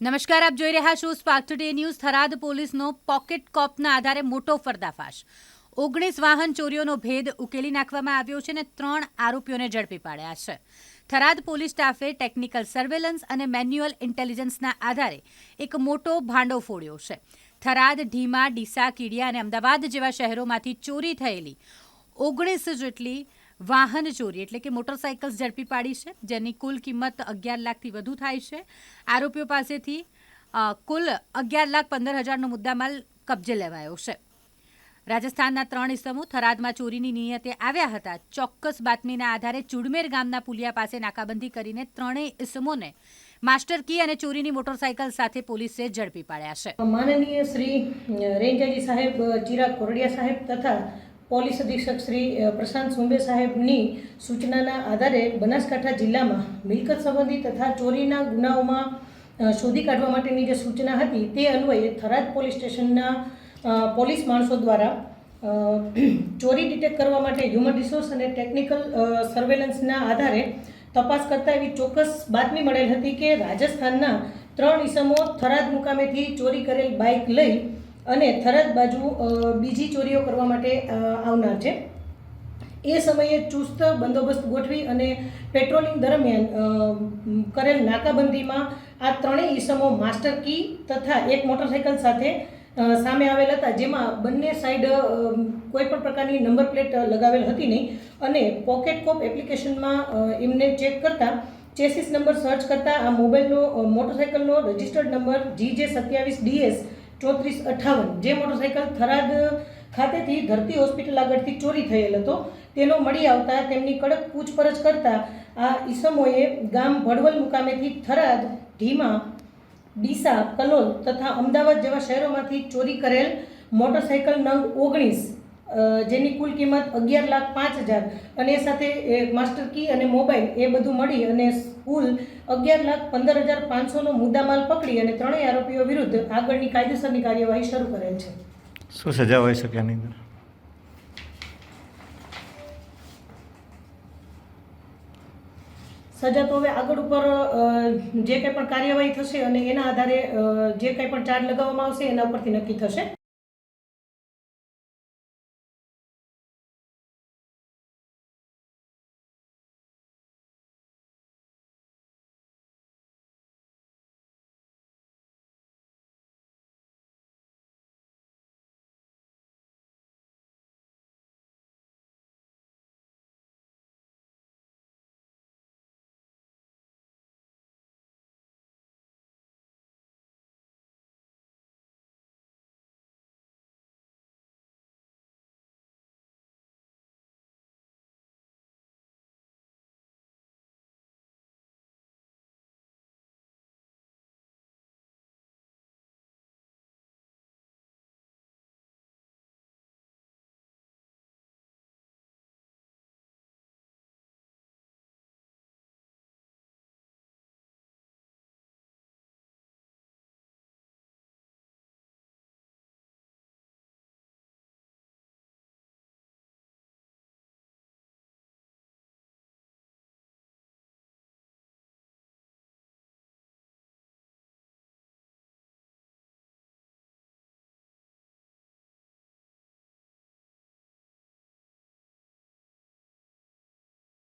નમસ્કાર, આપ જોઈ રહ્યા છો સ્પાર્ક ટુડે ન્યૂઝ થરાદ પોલીસનો પોકેટ કોપના આધારે મોટો પર્દાફાશ. ઓગણીસ વાહન ચોરીઓનો ભેદ ઉકેલી નાખવામાં આવ્યો છે અને ત્રણ આરોપીઓને ઝડપી પાડ્યા છે. થરાદ પોલીસ સ્ટાફે ટેકનિકલ સર્વેલન્સ અને મેન્યુઅલ ઇન્ટેલિજન્સના આધારે એક મોટો ભાંડો ફોડ્યો છે. થરાદ, ઢીમા, ડીસા, કીડિયા અને અમદાવાદ જેવા શહેરોમાંથી ચોરી થયેલી ઓગણીસ જેટલી વાહન ચોરી, એટલે કે મોટરસાયકલ્સ ઝડપી પાડી છે, જેની કુલ કિંમત અગિયાર લાખથી વધુ થાય છે. આરોપીઓ પાસેથી કુલ અગિયાર લાખ પંદર હજારનો મુદ્દામાલ કબજે લેવાયો છે. રાજસ્થાનના ત્રણ ઇસમો થરાદમાં ચોરીની નિયતે આવ્યા હતા. ચોક્કસ બાતમીના આધારે ચુડમેર ગામના પુલિયા પાસે નાકાબંધી કરીને ત્રણેય ઇસમોને માસ્ટર કી અને ચોરીની મોટરસાયકલ સાથે પોલીસે ઝડપી પાડ્યા છે. માનનીય શ્રી રેન્જાજી સાહેબ ચિરાગ કોરડિયા સાહેબ તથા પોલીસ અધિક્ષક શ્રી પ્રશાંત સુંબે સાહેબની સૂચનાના આધારે બનાસકાંઠા જિલ્લામાં મિલકત સંબંધી તથા ચોરીના ગુનાઓમાં શોધી કાઢવા માટેની જે સૂચના હતી તે અન્વયે થરાદ પોલીસ સ્ટેશનના પોલીસ માણસો દ્વારા ચોરી ડિટેક્ટ કરવા માટે હ્યુમન રિસોર્સ અને ટેકનિકલ સર્વેલન્સના આધારે તપાસ કરતા એવી ચોક્કસ બાતમી મળેલ હતી કે રાજસ્થાનના ત્રણ ઈસમો થરાદ મુકામેથી ચોરી કરેલ બાઇક લઈ અને થરાદ બાજુ બીજી ચોરીઓ કરવા માટે આવનાર છે. એ સમયે ચુસ્ત બંદોબસ્ત ગોઠવી અને પેટ્રોલિંગ દરમિયાન કરેલ નાકાબંધીમાં આ ત્રણેય ઈસમો માસ્ટર કી તથા એક મોટરસાઇકલ સાથે સામે આવેલ હતા, જેમાં બંને સાઈડ કોઈ પણ પ્રકારની નંબર પ્લેટ લગાવેલ હતી નહીં. અને પોકેટ કોપ એપ્લિકેશનમાં એમને ચેક કરતા ચેસિસ નંબર સર્ચ કરતા આ મોબાઈલનો મોટરસાઇકલનો રજિસ્ટર્ડ નંબર જી જે સત્યાવીસ ડીએસ ચોત્રીસ અઠ્ઠાવન જે મોટરસાઇકલ થરાદ ખાતેથી ધરતી હોસ્પિટલ આગળથી ચોરી થયેલ હતો. તેનો મળી આવતા તેમની કડક પૂછપરછ કરતા આ ઈસમોએ ગામ ભડવલ મુકામેથી થરાદ, ઢીમા, ડીસા, કલોલ તથા અમદાવાદ જેવા શહેરોમાંથી ચોરી કરેલ મોટરસાઇકલ નંગ ઓગણીસ જેની કુલ કિંમત અગિયાર લાખ પાંચ હજાર. અને એ સાથે માસ્ટર કી અને મોબાઈલ એ બધું મળી અને કુલ અગિયાર લાખ પંદર હજાર પાંચસોનો મુદ્દામાલ પકડી અને ત્રણેય આરોપીઓ વિરુદ્ધ આગળની કાયદેસરની કાર્યવાહી શરૂ કરેલ છે. શું સજા હોઈ શકે આની અંદર? સજા તો હવે આગળ ઉપર જે કંઈ પણ કાર્યવાહી થશે અને એના આધારે જે કંઈ પણ ચાર્જ લગાવવામાં આવશે એના ઉપરથી નક્કી થશે.